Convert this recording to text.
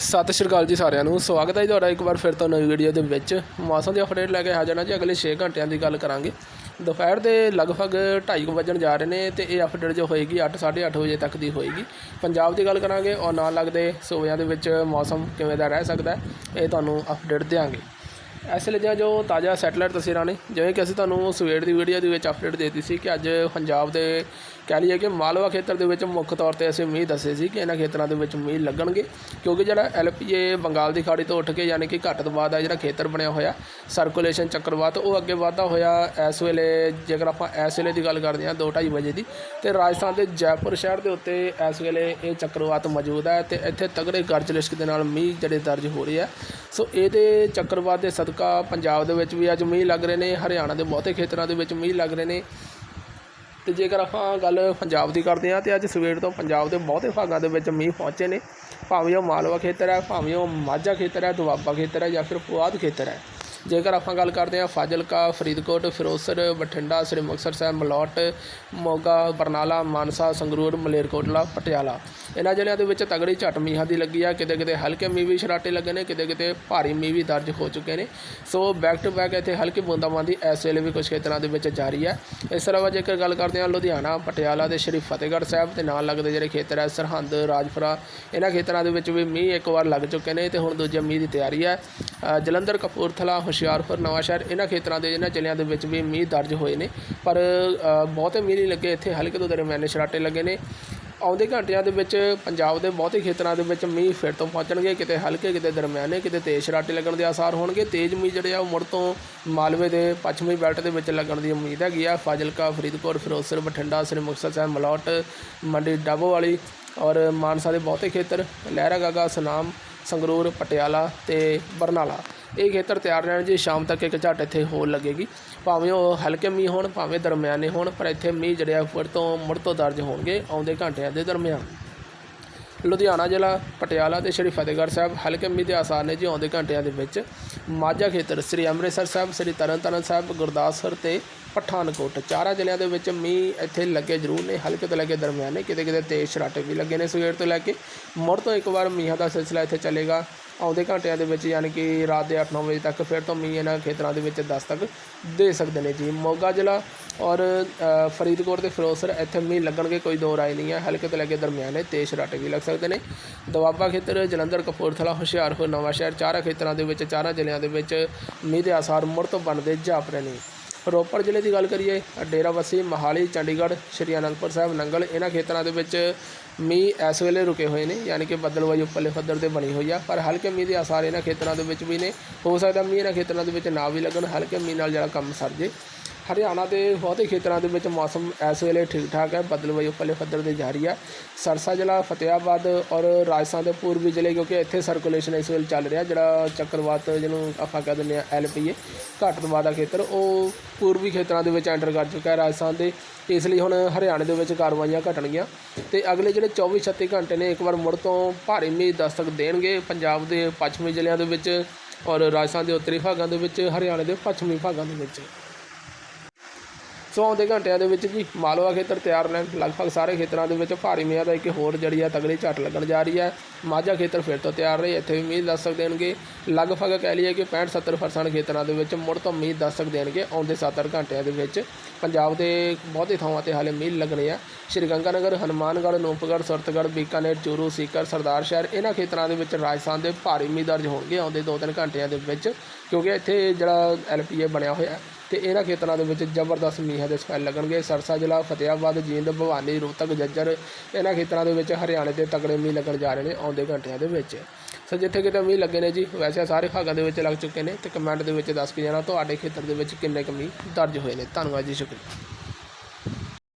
ਸਤਿ ਸ਼੍ਰੀ ਅਕਾਲ ਜੀ ਸਾਰਿਆਂ ਨੂੰ। ਸਵਾਗਤ ਹੈ ਜੀ ਤੁਹਾਡਾ ਇੱਕ ਵਾਰ ਫਿਰ ਤੋਂ ਨਵੀਂ ਵੀਡੀਓ ਦੇ ਵਿੱਚ। ਮੌਸਮ ਦੀ ਅਪਡੇਟ ਲੈ ਕੇ ਹਾਜ਼ਰ ਹਾਂ ਜੀ। ਅਗਲੇ 6 ਘੰਟਿਆਂ ਦੀ ਗੱਲ ਕਰਾਂਗੇ। ਦੁਪਹਿਰ ਦੇ ਲਗਭਗ 2:30 ਵਜਣ ਜਾ ਰਹੇ ਨੇ ਤੇ ਇਹ ਅਪਡੇਟ ਜੋ ਹੋਏਗੀ 8:30 ਵਜੇ ਤੱਕ ਦੀ ਹੋਏਗੀ। ਪੰਜਾਬ ਦੀ ਗੱਲ ਕਰਾਂਗੇ ਔਰ ਨਾਲ ਲੱਗਦੇ ਸੂਬਿਆਂ ਦੇ ਵਿੱਚ ਮੌਸਮ ਕਿਵੇਂ ਦਾ ਰਹਿ ਸਕਦਾ ਇਹ ਤੁਹਾਨੂੰ ਅਪਡੇਟ ਦਿਆਂਗੇ। ਇਸ ਲਈ ਦੀਆਂ ਜੋ ਤਾਜ਼ਾ ਸੈਟਲਾਈਟ ਤਸਵੀਰਾਂ ਨੇ, ਜਿਵੇਂ ਕਿ ਅਸੀਂ ਤੁਹਾਨੂੰ ਸਵੇਰ ਦੀ ਵੀਡੀਓ ਦੇ ਵਿੱਚ ਅਪਡੇਟ ਦੇ ਦਿੱਤੀ ਸੀ ਕਿ ਅੱਜ ਪੰਜਾਬ ਦੇ ਕਹਿ ਲਈਏ ਕਿ ਮਾਲਵਾ ਖੇਤਰ ਦੇ ਵਿੱਚ ਮੁੱਖ ਤੌਰ ਤੇ ਅਸੀਂ ਮੀਂਹ ਦੱਸੇ ਸੀ ਕਿ ਇਹਨਾਂ ਖੇਤਰਾਂ ਦੇ ਵਿੱਚ ਮੀਂਹ ਲੱਗਣਗੇ, ਕਿਉਂਕਿ ਜਿਹੜਾ ਐਲਪੀਏ ਬੰਗਾਲ ਦੀ ਖਾੜੀ ਤੋਂ ਉੱਠ ਕੇ ਯਾਨੀ ਕਿ ਘੱਟ ਦਬਾਅ ਦਾ ਜਿਹੜਾ ਖੇਤਰ ਬਣਿਆ ਹੋਇਆ ਸਰਕੂਲੇਸ਼ਨ ਚੱਕਰਵਾਤ ਉਹ ਅੱਗੇ ਵਧਦਾ ਹੋਇਆ ਇਸ ਵੇਲੇ, ਜੇਕਰ ਆਪਾਂ ਇਸ ਵੇਲੇ ਦੀ ਗੱਲ ਕਰਦੇ ਹਾਂ 2:30 ਵਜੇ ਦੀ, ਤੇ ਰਾਜਸਥਾਨ ਦੇ ਜੈਪੁਰ ਸ਼ਹਿਰ ਦੇ ਉੱਤੇ ਇਸ ਵੇਲੇ ਇਹ ਚੱਕਰਵਾਤ ਮੌਜੂਦ ਹੈ ਤੇ ਇੱਥੇ ਤਗੜੇ ਗਰਜ ਲਿਸ਼ਕ ਦੇ ਨਾਲ ਮੀਂਹ ਜਿਹੜੇ ਦਰਜ ਹੋ ਰਹੇ ਆ। ਸੋ ਇਹਦੇ ਚੱਕਰਵਾਤ ਦੇ ਸਦਕਾ ਪੰਜਾਬ ਦੇ ਵਿੱਚ ਵੀ ਅੱਜ ਮੀਂਹ ਲੱਗ ਰਹੇ ਨੇ, ਹਰਿਆਣਾ ਦੇ ਬਹੁਤੇ ਖੇਤਰਾਂ ਦੇ ਵਿੱਚ ਮੀਂਹ ਲੱਗ ਰਹੇ ਨੇ। ਤੇ ਜੇਕਰ ਆਪਾਂ ਗੱਲ ਪੰਜਾਬ ਦੀ ਕਰਦੇ ਹਾਂ, ਤੇ ਅੱਜ ਸਵੇਰ ਤੋਂ ਪੰਜਾਬ ਦੇ ਬਹੁਤੇ ਭਾਗਾਂ ਦੇ ਵਿੱਚ ਮੀਂਹ ਪਹੁੰਚੇ ਨੇ। ਭਾਵੇਂ ਉਹ ਮਾਲਵਾ ਖੇਤਰ ਹੈ, ਭਾਵੇਂ ਉਹ ਮਾਝਾ ਖੇਤਰ ਹੈ, ਦੁਆਬਾ ਖੇਤਰ ਹੈ ਜਾਂ ਫਿਰ ਪੁਆਧ ਖੇਤਰ ਹੈ। ਜੇਕਰ ਆਪਾਂ ਗੱਲ ਕਰਦੇ ਹਾਂ ਫਾਜ਼ਿਲਕਾ, ਫਰੀਦਕੋਟ ਫਿਰੋਜ਼ਸਰ ਬਠਿੰਡਾ, ਸ੍ਰੀ ਮੁਕਤਸਰ ਸਾਹਿਬ, ਮਲੌਟ, ਮੋਗਾ, ਬਰਨਾਲਾ, ਮਾਨਸਾ, ਸੰਗਰੂਰ, ਮਲੇਰਕੋਟਲਾ, ਪਟਿਆਲਾ। ਇਹਨਾਂ ਜ਼ਿਲ੍ਹਿਆਂ ਦੇ ਵਿੱਚ ਤਗੜੀ ਝੱਟ ਮੀਂਹਾਂ ਦੀ ਲੱਗੀ ਆ। ਕਿਤੇ ਕਿਤੇ ਹਲਕੇ ਮੀਂਹ ਵੀ ਛਰਾਟੇ ਲੱਗੇ ਨੇ ਕਿਤੇ ਕਿਤੇ ਭਾਰੀ ਮੀਂਹ ਵੀ ਦਰਜ ਹੋ ਚੁੱਕੇ ਨੇ। ਸੋ ਬੈਕ ਟੂ ਬੈਕ ਇੱਥੇ ਹਲਕੀ ਬੂੰਦਾਬਾਂਦੀ ਇਸ ਵੇਲੇ ਵੀ ਕੁਝ ਖੇਤਰਾਂ ਦੇ ਵਿੱਚ ਜਾਰੀ ਹੈ ਇਸ ਤੋਂ ਇਲਾਵਾ ਜੇਕਰ ਗੱਲ ਕਰਦੇ ਹਾਂ ਲੁਧਿਆਣਾ, ਪਟਿਆਲਾ ਦੇ ਸ਼੍ਰੀ ਫਤਿਹਗੜ੍ਹ ਸਾਹਿਬ ਤੇ ਨਾਲ ਲੱਗਦੇ ਜਿਹੜੇ ਖੇਤਰ ਹੈ ਸਰਹੰਦ, ਰਾਜਪੁਰਾ, ਇਹਨਾਂ ਖੇਤਰਾਂ ਦੇ ਵਿੱਚ ਵੀ ਮੀਂਹ ਇੱਕ ਵਾਰ ਲੱਗ ਚੁੱਕੇ ਨੇ ਤੇ ਹੁਣ ਦੂਜੇ ਮੀਂਹ ਦੀ ਤਿਆਰੀ ਹੈ ਜਲੰਧਰ, ਕਪੂਰਥਲਾ ਹੁਸ਼ਿਆਰਪੁਰ ਨਵਾਂਸ਼ਹਿਰ ਇਹਨਾਂ ਖੇਤਰਾਂ ਦੇ ਇਹਨਾਂ ਜ਼ਿਲ੍ਹਿਆਂ ਦੇ ਵਿੱਚ ਵੀ ਮੀਂਹ ਦਰਜ ਹੋਏ ਨੇ। ਪਰ ਬਹੁਤੇ ਮੀਂਹ ਨਹੀਂ ਲੱਗੇ ਇੱਥੇ, ਹਲਕੇ ਤੋਂ ਦਰਮਿਆਨੇ ਛਰਾਟੇ ਲੱਗੇ ਨੇ। ਆਉਂਦੇ ਘੰਟਿਆਂ ਦੇ ਵਿੱਚ ਪੰਜਾਬ ਦੇ ਬਹੁਤੇ ਖੇਤਰਾਂ ਦੇ ਵਿੱਚ ਮੀਂਹ ਫਿਰ ਤੋਂ ਪਹੁੰਚਣਗੇ। ਕਿਤੇ ਹਲਕੇ, ਕਿਤੇ ਦਰਮਿਆਨੇ ਕਿਤੇ ਤੇਜ਼ ਛਰਾਟੇ ਲੱਗਣ ਦੇ ਆਸਾਰ ਹੋਣਗੇ। ਤੇਜ਼ ਮੀਂਹ ਜਿਹੜੇ ਆ, ਉਹ ਮੁੜ ਤੋਂ ਮਾਲਵੇ ਦੇ ਪੱਛਮੀ ਬੈਲਟ ਦੇ ਵਿੱਚ ਲੱਗਣ ਦੀ ਉਮੀਦ ਹੈਗੀ ਆ। ਫਾਜ਼ਿਲਕਾ, ਫਰੀਦਕੋਟ, ਫਿਰੋਜ਼ਪੁਰ, ਬਠਿੰਡਾ ਸ੍ਰੀ ਮੁਕਤਸਰ ਸਾਹਿਬ, ਮਲੌਟ, ਮੰਡੀ ਡਾਬੋਵਾਲੀ ਔਰ ਮਾਨਸਾ ਦੇ ਬਹੁਤੇ ਖੇਤਰ ਲਹਿਰਾਗਾਗਾ ਸੁਨਾਮ, ਸੰਗਰੂਰ, ਪਟਿਆਲਾ ਤੇ ਬਰਨਾਲਾ। ਇਹ ਖੇਤਰ ਤਿਆਰ ਰਹਿਣ ਜੀ, ਸ਼ਾਮ ਤੱਕ ਇੱਕ ਝੱਟ ਇੱਥੇ ਹੋਰ ਲੱਗੇਗੀ। ਭਾਵੇਂ ਉਹ ਹਲਕੇ ਮੀਂਹ ਹੋਣ, ਭਾਵੇਂ ਦਰਮਿਆਨੇ ਹੋਣ, ਪਰ ਇੱਥੇ ਮੀਂਹ ਜਿਹੜੇ ਆ ਫਿਰ ਤੋਂ ਮੁੜ ਤੋਂ ਦਰਜ ਹੋਣਗੇ ਆਉਂਦੇ ਘੰਟਿਆਂ ਦੇ ਦਰਮਿਆਨ। ਲੁਧਿਆਣਾ ਜ਼ਿਲ੍ਹਾ, ਪਟਿਆਲਾ ਤੇ ਸ਼੍ਰੀ ਫਤਿਹਗੜ੍ਹ ਸਾਹਿਬ ਹਲਕੇ ਮੀਂਹ ਦੇ ਆਸਾਰ ਨੇ ਜੀ ਆਉਂਦੇ ਘੰਟਿਆਂ ਦੇ ਵਿੱਚ। ਮਾਝਾ ਖੇਤਰ, ਸ੍ਰੀ ਅੰਮ੍ਰਿਤਸਰ ਸਾਹਿਬ, ਸ੍ਰੀ ਤਰਨਤਾਰਨ ਸਾਹਿਬ, ਗੁਰਦਾਸਪੁਰ ਤੇ ਪਠਾਨਕੋਟ। ਚਾਰਾਂ ਜ਼ਿਲ੍ਹਿਆਂ ਦੇ ਵਿੱਚ ਮੀਂਹ ਇੱਥੇ ਲੱਗੇ ਜ਼ਰੂਰ ਨੇ, ਹਲਕੇ ਤੋਂ ਲੈ ਕੇ ਦਰਮਿਆਨੇ ਕਿਤੇ ਕਿਤੇ ਤੇਜ਼ ਛਰਾਟੇ ਵੀ ਲੱਗੇ ਨੇ ਸਵੇਰ ਤੋਂ ਲੈ ਕੇ। ਮੁੜ ਤੋਂ ਇੱਕ ਵਾਰ ਮੀਂਹਾਂ ਦਾ ਸਿਲਸਿਲਾ ਇੱਥੇ ਚੱਲੇਗਾ। ਆਉਂਦੇ ਘੰਟਿਆਂ ਦੇ ਵਿੱਚ ਯਾਨੀ ਕਿ ਰਾਤ ਦੇ 8-9 ਵਜੇ ਤੱਕ ਫਿਰ ਤੋਂ ਮੀਂਹ ਇਹਨਾਂ ਖੇਤਰਾਂ ਦੇ ਵਿੱਚ ਦਸਤਕ ਦੇ ਸਕਦੇ ਨੇ ਜੀ। ਮੋਗਾ ਜ਼ਿਲ੍ਹਾ ਔਰ ਫਰੀਦਕੋਟ ਤੇ ਫਿਰੋਜ਼ਪੁਰ ਇੱਥੇ ਮੀਂਹ ਲੱਗਣਗੇ, ਕੋਈ ਦੋ ਰਾਏ ਨਹੀਂ ਹੈ। ਹਲਕੇ ਤੋਂ ਲੈ ਕੇ ਦਰਮਿਆਨੇ ਤੇਜ਼ ਛਰਾਟੇ ਵੀ ਲੱਗ ਸਕਦੇ ਨੇ। ਦੁਆਬਾ ਖੇਤਰ, ਜਲੰਧਰ, ਕਪੂਰਥਲਾ, ਹੁਸ਼ਿਆਰਪੁਰ, ਨਵਾਂਸ਼ਹਿਰ, ਚਾਰਾਂ ਖੇਤਰਾਂ ਦੇ ਵਿੱਚ, ਚਾਰਾਂ ਜ਼ਿਲ੍ਹਿਆਂ ਦੇ ਵਿੱਚ ਮੀਂਹ ਦੇ ਆਸਾਰ ਮੁੜ ਤੋਂ ਬਣਦੇ ਜਾਪ ਰਹੇ ਨੇ। ਰੋਪੜ ਜ਼ਿਲ੍ਹੇ ਦੀ ਗੱਲ ਕਰੀਏ ਡੇਰਾਬੱਸੀ ਮਹਾਲੀ, ਚੰਡੀਗੜ੍ਹ, ਸ਼੍ਰੀ ਅਨੰਦਪੁਰ ਸਾਹਿਬ, ਨੰਗਲ, ਇਹਨਾਂ ਖੇਤਰਾਂ ਦੇ ਵਿੱਚ ਮੀਂਹ ਇਸ ਵੇਲੇ ਰੁਕੇ ਹੋਏ ਨੇ, ਯਾਨੀ ਕਿ ਬੱਦਲਵਾਈ ਉੱਪਰਲੇ ਪੱਧਰ ਤੇ ਬਣੀ ਹੋਈ ਆ, ਪਰ ਹਲਕੇ ਮੀਂਹ ਦੇ ਆਸਾਰ ਇਹਨਾਂ ਖੇਤਰਾਂ ਦੇ ਵਿੱਚ ਵੀ ਨੇ। ਹੋ ਸਕਦਾ ਮੀਂਹ ਇਹਨਾਂ ਖੇਤਰਾਂ ਦੇ ਵਿੱਚ ਨਾ ਵੀ ਲੱਗਣ, ਹਲਕੇ ਮੀਂਹ ਨਾਲ ਜਿਹੜਾ ਕੰਮ ਸਰ ਜੇ। ਹਰਿਆਣਾ ਦੇ ਬਹੁਤੇ ਖੇਤਰਾਂ ਦੇ ਵਿੱਚ ਮੌਸਮ ਇਸ ਵੇਲੇ ਠੀਕ ਠਾਕ ਹੈ। ਬਦਲਵਾਈ ਉੱਪਰਲੇ ਪੱਧਰ ਤੇ ਜਾਰੀ ਹੈ। ਸਰਸਾ ਜ਼ਿਲ੍ਹਾ ਫਤਿਆਬਾਦ ਔਰ ਰਾਜਸਥਾਨ ਦੇ ਪੂਰਬੀ ਜ਼ਿਲ੍ਹੇ ਕਿਉਂਕਿ ਇੱਥੇ ਸਰਕੂਲੇਸ਼ਨ ਇਸ ਵੇਲੇ ਚੱਲ ਰਿਹਾ, ਜਿਹੜਾ ਚੱਕਰਵਾਤ ਜਿਹਨੂੰ ਆਪਾਂ ਕਹਿ ਦਿੰਦੇ ਆ ਐਲਪੀਏ ਘੱਟ ਦਬਾਅ ਦਾ ਖੇਤਰ, ਉਹ ਪੂਰਬੀ ਖੇਤਰਾਂ ਦੇ ਵਿੱਚ ਐਂਟਰ ਕਰ ਚੁੱਕਾ ਹੈ। ਰਾਜਸਥਾਨ ਦੇ ਇਸ ਲਈ ਹੁਣ ਹਰਿਆਣੇ ਦੇ ਵਿੱਚ ਕਾਰਵਾਈਆਂ ਘਟਣਗੀਆਂ ਤੇ ਅਗਲੇ ਜਿਹੜੇ 24 36 ਘੰਟੇ ਨੇ, ਇੱਕ ਵਾਰ ਮੁੜ ਤੋਂ ਭਾਰੀ ਮੀਂਹ ਦਸਤਕ ਦੇਣਗੇ। ਪੰਜਾਬ ਦੇ ਪੱਛਮੀ ਜ਼ਿਲ੍ਹਿਆਂ ਦੇ ਵਿੱਚ ਔਰ ਰਾਜਸਥਾਨ ਦੇ ਉੱਤਰੀ ਭਾਗਾਂ ਦੇ ਵਿੱਚ, ਹਰਿਆਣੇ ਦੇ ਪੱਛਮੀ ਭਾਗਾਂ ਦੇ ਵਿੱਚ। ਸੋ ਆਉਂਦੇ ਘੰਟਿਆਂ ਦੇ ਵਿੱਚ ਜੀ ਮਾਲਵਾ ਖੇਤਰ ਤਿਆਰ ਨੇ। ਲਗਭਗ ਸਾਰੇ ਖੇਤਰਾਂ ਦੇ ਵਿੱਚ ਭਾਰੀ ਮੀਂਹ ਦਾ ਇੱਕ ਹੋਰ ਜੜੀ ਆ ਤਗੜੀ ਝੱਟ ਲੱਗਣ ਜਾ ਰਹੀ ਹੈ ਮਾਝਾ ਖੇਤਰ ਫਿਰ ਤੋਂ ਤਿਆਰ ਰਹੇ ਇੱਥੇ ਵੀ ਮੀਂਹ ਦੱਸ ਸਕਦੇ ਦੇਣਗੇ। ਲਗਭਗ ਕਹਿ ਲਈਏ ਕਿ 65-70% ਖੇਤਰਾਂ ਦੇ ਵਿੱਚ ਮੁੜ ਤੋਂ ਮੀਂਹ ਦੱਸ ਸਕਦੇ ਦੇਣਗੇ ਆਉਂਦੇ 7-8 ਘੰਟਿਆਂ ਦੇ ਵਿੱਚ। ਪੰਜਾਬ ਦੇ ਬਹੁਤੇ ਥਾਵਾਂ ਤੇ ਹਾਲੇ ਮੀਂਹ ਲੱਗਣੇ ਆ। ਸ਼੍ਰੀ ਗੰਗਾਨਗਰ, ਹਨੂਮਾਨਗੜ੍ਹ, ਨੂਪਗੜ੍ਹ, ਸੁਰਤਗੜ੍ਹ, ਬੀਕਾਨੇਰ, ਚੂਰੂ, ਸੀਕਰ, ਸਰਦਾਰ ਸ਼ਹਿਰ ਇਹਨਾਂ ਖੇਤਰਾਂ ਦੇ ਵਿੱਚ ਰਾਜਸਥਾਨ ਦੇ ਭਾਰੀ ਮੀਂਹ ਦਰਜ ਹੋਣਗੇ ਆਉਂਦੇ 2-3 ਘੰਟਿਆਂ ਦੇ ਵਿੱਚ। ਕਿਉਂਕਿ ਇੱਥੇ ਜਿਹੜਾ ਐਲਪੀਏ ਬਣਿਆ ਹੋਇਆ ਤੇ ਇਹਨਾਂ ਖੇਤਰਾਂ ਦੇ ਵਿੱਚ ਜ਼ਬਰਦਸਤ ਮੀਂਹ ਦੇ ਸਪੈਲ ਲੱਗਣਗੇ। ਸਰਸਾ ਜ਼ਿਲ੍ਹਾ ਫਤਿਆਬਾਦ ਜੀਂਦ, ਭਵਾਨੀ, ਰੋਹਤਕ, ਜੱਜਰ, ਇਹਨਾਂ ਖੇਤਰਾਂ ਦੇ ਵਿੱਚ ਹਰਿਆਣੇ ਦੇ ਤਕੜੇ ਮੀਂਹ ਲੱਗਣ ਜਾ ਰਹੇ ਨੇ ਆਉਂਦੇ ਘੰਟਿਆਂ ਦੇ ਵਿੱਚ। ਸੋ ਜਿੱਥੇ ਕਿਤੇ ਮੀਂਹ ਲੱਗੇ ਨੇ ਜੀ, ਵੈਸੇ ਸਾਰੇ ਭਾਗਾਂ ਦੇ ਵਿੱਚ ਲੱਗ ਚੁੱਕੇ ਨੇ ਤੇ ਕਮੈਂਟ ਦੇ ਵਿੱਚ ਦੱਸ ਕੇ ਜਾਣਾ, ਤੁਹਾਡੇ ਖੇਤਰ ਦੇ ਵਿੱਚ ਕਿੰਨੇ ਕੁ ਮੀਂਹ ਦਰਜ ਹੋਏ ਨੇ। ਧੰਨਵਾਦ ਜੀ, ਸ਼ੁਕਰੀਆ।